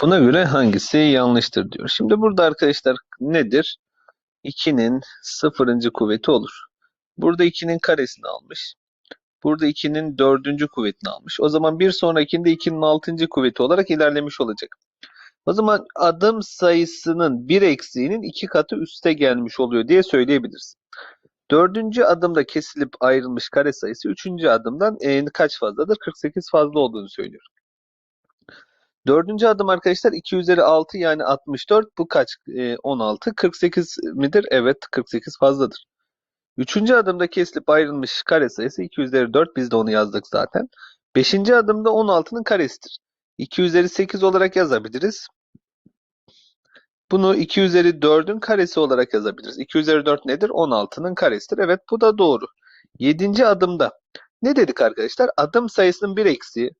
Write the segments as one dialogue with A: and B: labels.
A: Buna göre hangisi yanlıştır diyor. Şimdi burada arkadaşlar nedir? 2'nin sıfırıncı kuvveti olur. Burada 2'nin karesini almış. Burada 2'nin dördüncü kuvvetini almış. O zaman bir sonrakinde 2'nin altıncı kuvveti olarak ilerlemiş olacak. O zaman adım sayısının bir eksiğinin iki katı üste gelmiş oluyor diye söyleyebiliriz. Dördüncü adımda kesilip ayrılmış kare sayısı üçüncü adımdan e, kaç fazladır? 48 fazla olduğunu söylüyor. Dördüncü adım arkadaşlar 2 üzeri 6 yani 64. Bu kaç? E, 16. 48 midir? Evet 48 fazladır. Üçüncü adımda kesilip ayrılmış kare sayısı 2 üzeri 4. Biz de onu yazdık zaten. Beşinci adımda 16'nın karesidir. 2 üzeri 8 olarak yazabiliriz. Bunu 2 üzeri 4'ün karesi olarak yazabiliriz. 2 üzeri 4 nedir? 16'nın karesidir. Evet bu da doğru. Yedinci adımda ne dedik arkadaşlar? Adım sayısının bir eksiği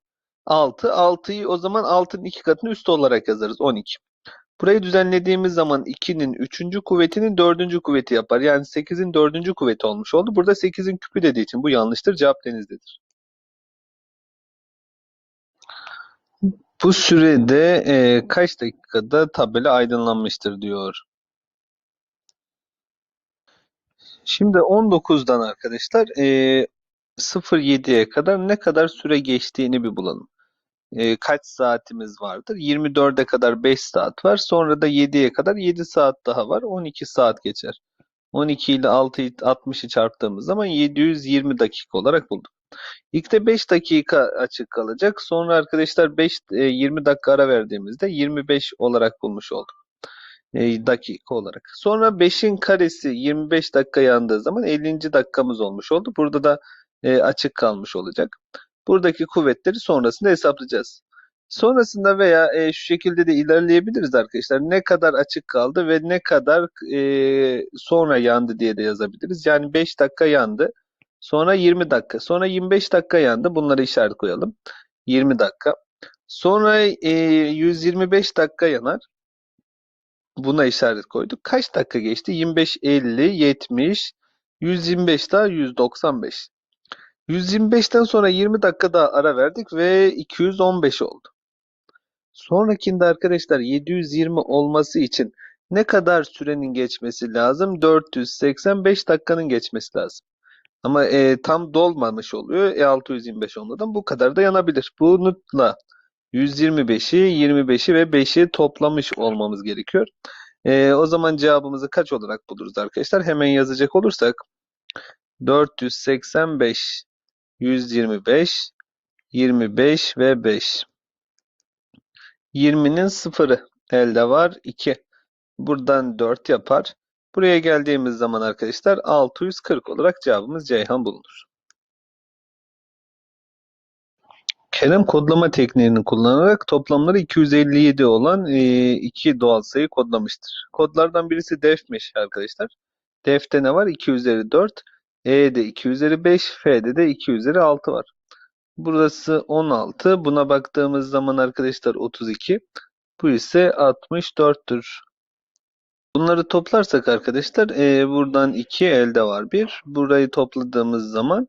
A: 6. 6'yı o zaman 6'nın 2 katını üst olarak yazarız. 12. Burayı düzenlediğimiz zaman 2'nin 3. kuvvetinin 4. kuvveti yapar. Yani 8'in 4. kuvveti olmuş oldu. Burada 8'in küpü dediği için bu yanlıştır. Cevap denizdedir. Bu sürede e, kaç dakikada tabela aydınlanmıştır diyor. Şimdi 19'dan arkadaşlar e, 07'ye kadar ne kadar süre geçtiğini bir bulalım. E, kaç saatimiz vardır? 24'e kadar 5 saat var. Sonra da 7'ye kadar 7 saat daha var. 12 saat geçer. 12 ile 6'yı 60'ı çarptığımız zaman 720 dakika olarak bulduk. İlk de 5 dakika açık kalacak. Sonra arkadaşlar 5 e, 20 dakika ara verdiğimizde 25 olarak bulmuş olduk. E, dakika olarak. Sonra 5'in karesi 25 dakika yandığı zaman 50. dakikamız olmuş oldu. Burada da e, açık kalmış olacak. Buradaki kuvvetleri sonrasında hesaplayacağız. Sonrasında veya e, şu şekilde de ilerleyebiliriz arkadaşlar. Ne kadar açık kaldı ve ne kadar e, sonra yandı diye de yazabiliriz. Yani 5 dakika yandı. Sonra 20 dakika. Sonra 25 dakika yandı. Bunları işaret koyalım. 20 dakika. Sonra e, 125 dakika yanar. Buna işaret koyduk. Kaç dakika geçti? 25, 50, 70, 125 daha 195. 125'ten sonra 20 dakika daha ara verdik ve 215 oldu. Sonrakinde arkadaşlar 720 olması için ne kadar sürenin geçmesi lazım? 485 dakikanın geçmesi lazım. Ama e, tam dolmamış oluyor. E 625 olmadan bu kadar da yanabilir. Bununla 125'i, 25'i ve 5'i toplamış olmamız gerekiyor. E, o zaman cevabımızı kaç olarak buluruz arkadaşlar? Hemen yazacak olursak 485, 125, 25 ve 5. 20'nin sıfırı elde var 2. Buradan 4 yapar. Buraya geldiğimiz zaman arkadaşlar 640 olarak cevabımız Ceyhan bulunur. Kerem kodlama tekniğini kullanarak toplamları 257 olan e, iki doğal sayı kodlamıştır. Kodlardan birisi def'miş arkadaşlar. Def'te ne var? 2 üzeri 4, E'de 2 üzeri 5, F'de de 2 üzeri 6 var. Burası 16. Buna baktığımız zaman arkadaşlar 32. Bu ise 64'tür. Bunları toplarsak arkadaşlar e, buradan 2 elde var 1. Burayı topladığımız zaman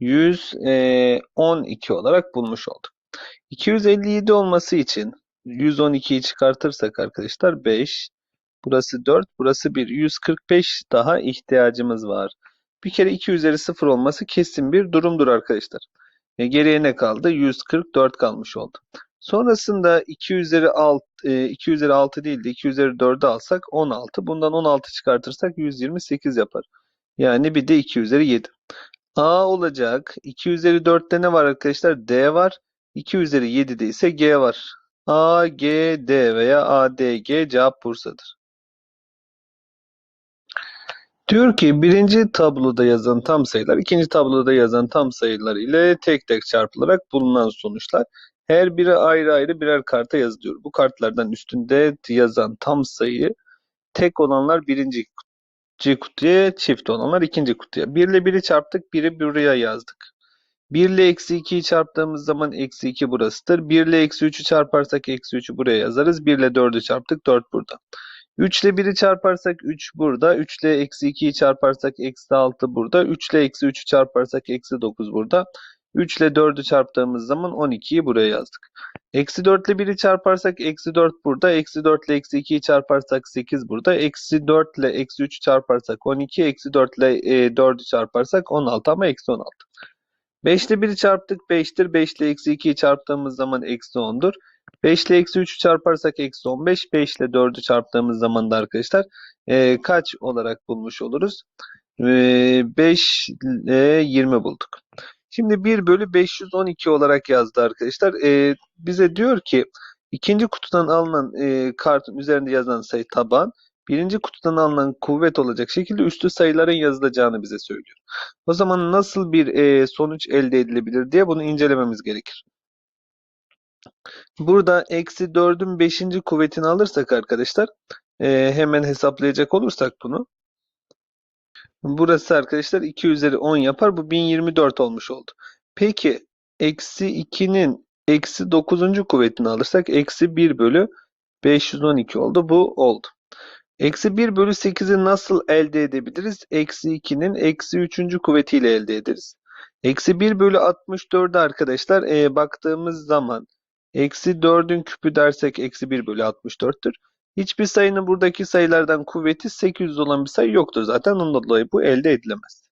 A: 112 olarak bulmuş olduk. 257 olması için 112'yi çıkartırsak arkadaşlar 5. Burası 4. Burası 1. 145 daha ihtiyacımız var. Bir kere 2 üzeri 0 olması kesin bir durumdur arkadaşlar. E, geriye ne kaldı? 144 kalmış oldu. Sonrasında 2 üzeri 6, 2 üzeri 6 değil de 2 üzeri 4'ü alsak 16. Bundan 16 çıkartırsak 128 yapar. Yani bir de 2 üzeri 7. A olacak. 2 üzeri 4'te ne var arkadaşlar? D var. 2 üzeri 7'de ise G var. A, G, D veya A, D, G cevap Bursa'dır. Diyor ki birinci tabloda yazan tam sayılar, ikinci tabloda yazan tam sayılar ile tek tek çarpılarak bulunan sonuçlar. Her biri ayrı ayrı birer karta yazılıyor. Bu kartlardan üstünde yazan tam sayı tek olanlar birinci kutuya, çift olanlar ikinci kutuya. 1 ile 1'i çarptık, 1'i buraya yazdık. 1 ile eksi 2'yi çarptığımız zaman eksi 2 burasıdır. 1 ile eksi 3'ü çarparsak eksi 3'ü buraya yazarız. 1 ile 4'ü çarptık, 4 burada. 3 ile 1'i çarparsak 3 burada. 3 ile eksi 2'yi çarparsak eksi 6 burada. 3 ile eksi 3'ü çarparsak eksi 9 burada. 3 ile 4'ü çarptığımız zaman 12'yi buraya yazdık. Eksi 4 ile 1'i çarparsak eksi 4 burada. Eksi 4 ile eksi 2'yi çarparsak 8 burada. Eksi 4 ile eksi 3'ü çarparsak 12. Eksi 4 ile e, 4'ü çarparsak 16 ama eksi 16. 5 ile 1'i çarptık 5'tir. 5 ile eksi 2'yi çarptığımız zaman eksi 10'dur. 5 ile eksi 3'ü çarparsak eksi 15. 5 ile 4'ü çarptığımız zaman da arkadaşlar e, kaç olarak bulmuş oluruz? E, 5 ile 20 bulduk. Şimdi 1 bölü 512 olarak yazdı arkadaşlar. E, bize diyor ki ikinci kutudan alınan e, kartın üzerinde yazılan sayı taban, birinci kutudan alınan kuvvet olacak şekilde üstü sayıların yazılacağını bize söylüyor. O zaman nasıl bir e, sonuç elde edilebilir diye bunu incelememiz gerekir. Burada eksi 4'ün 5. kuvvetini alırsak arkadaşlar e, hemen hesaplayacak olursak bunu. Burası arkadaşlar 2 üzeri 10 yapar. Bu 1024 olmuş oldu. Peki eksi 2'nin eksi 9. kuvvetini alırsak eksi 1 bölü 512 oldu. Bu oldu. Eksi 1 bölü 8'i nasıl elde edebiliriz? Eksi 2'nin eksi 3. kuvvetiyle elde ederiz. Eksi 1 bölü 64'e arkadaşlar e, baktığımız zaman eksi 4'ün küpü dersek eksi 1 bölü 64'tür. Hiçbir sayının buradaki sayılardan kuvveti 800 olan bir sayı yoktur zaten. Ondan dolayı bu elde edilemez.